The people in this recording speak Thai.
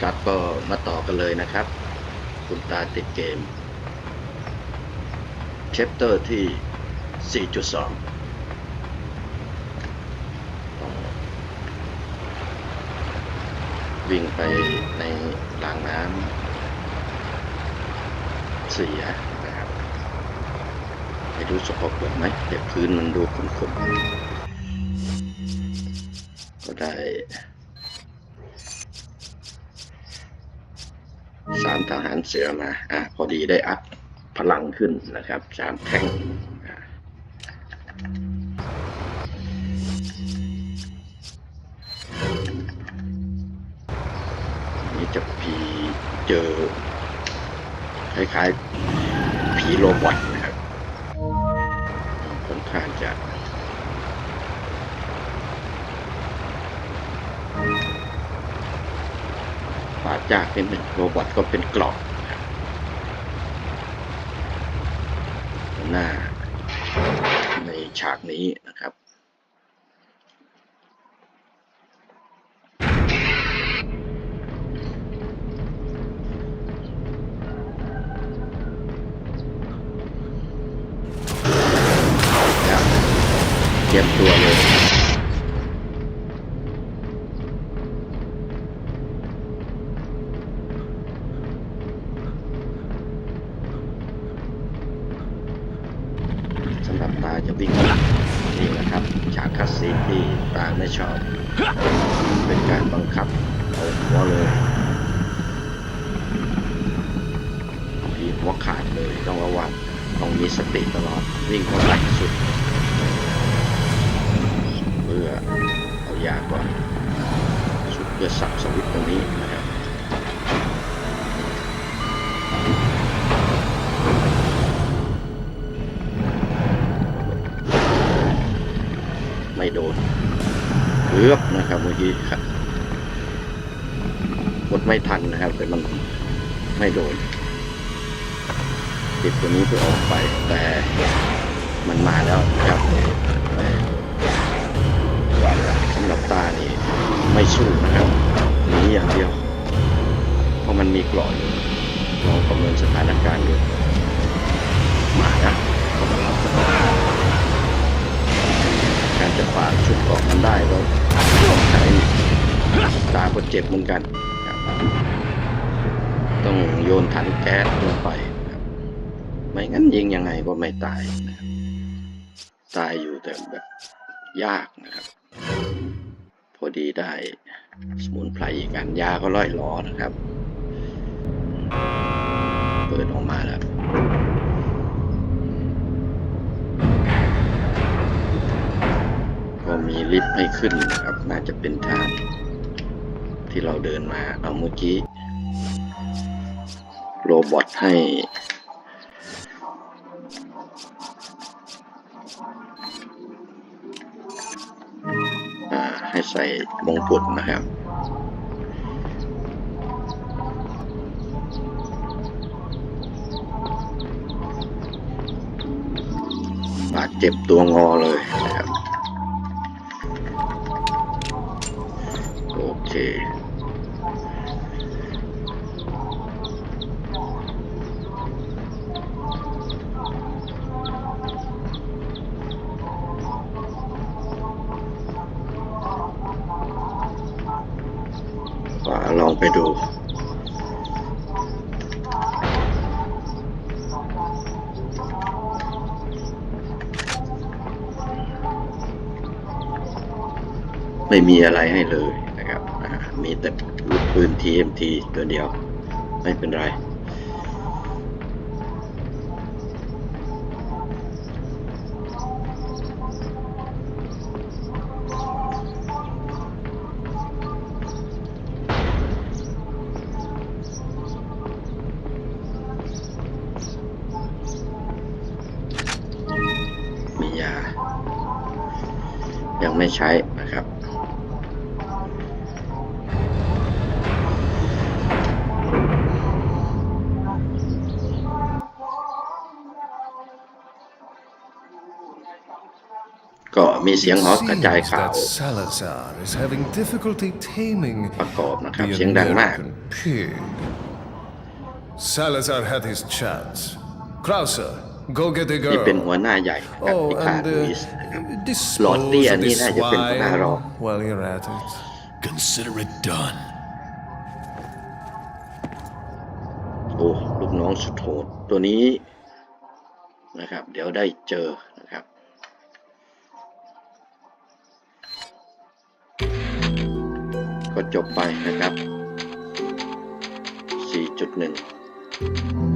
ครับก็มาต่อกันเลยนะครับ คุณตาติดเกมเชปเตอร์ที่ 4.2 วิ่งไปในรางน้ำเสียนะครับไม่รู้สกปรกไหมแต่พื้นมันดูขุ่นๆก็ได้ สามทหารเสือมาอะพอดีได้อัพพลังขึ้นนะครับสามแท่งอะนี่จะผีเจอ คล้ายๆผีโรบอท ยากนิดหนึ่งโรบอทก็เป็นกล่องนะครับหน้าในฉากนี้นะครับครับเตรียมตัวเลย สำหรับตา จะวิ่งหลังนี่แหละครับฉากคัสซีที่ตาไม่ชอบ เป็นการบังคับเอาหัวเลยทีหัวขาดเลยต้องระวังต้องมีสติตลอดวิ่งเข้าไปสุด เพื่อเอายาก่อนสุดเพื่อสับสวิต โดนเกือบนะครับเมื่อกี้ครับกดไม่ทันนะครับ แต่มันไม่โดนติดตัวนี้เพื่อออกไปแต่มันมาแล้วนะครับสำหรับตานี่ไม่สู้นะครับหนีอย่างเดียว เพราะมันมีกรอนลองประเมินสถานการณ์ดู เจ็บเหมือนกันครับต้องโยนถังแก๊สลงไปครับไม่งั้นยิงยังไงก็ไม่ตายนะตายอยู่แต่แบบยากนะครับ พอดีได้สมุนไพรอีกอันยาก็ล่อยล้อนะครับ เปิดออกมาแล้วก็มีลิฟต์ให้ขึ้นนะครับ น่าจะเป็นทาง ที่เราเดินมา เอาเมื่อกี้โรบอทให้ให้ใส่มงกุฎนะครับบาดเจ็บตัวงอเลยนะครับ โอเค องไปดูไม่มีอะไรให้เลยนะครับ มีแต่ลูกปืน TMT ตัวเดียว ไม่เป็นไร มียายังไม่ใช้นะครับก็มีเสียงหอกระจาย seems ข่าว that Salazar is having difficulty taming ประกอบนะครับ the เสียงดังมาก American pig. Salazar had his chance. Krauser, go get the นี่เป็น girl. หัวหน้าใหญ่นะครับ Oh, พิคา and ลุย uh, ส์นะครับ dispose Lord of Tia this นี่น่าจะเป็นหัวหน้ารอง swine while you're at it. Consider it done. โอ้ลูกน้องสุดโหดตัวนี้นะครับ เดี๋ยวได้เจอนะครับก็จบไปนะครับ 4.1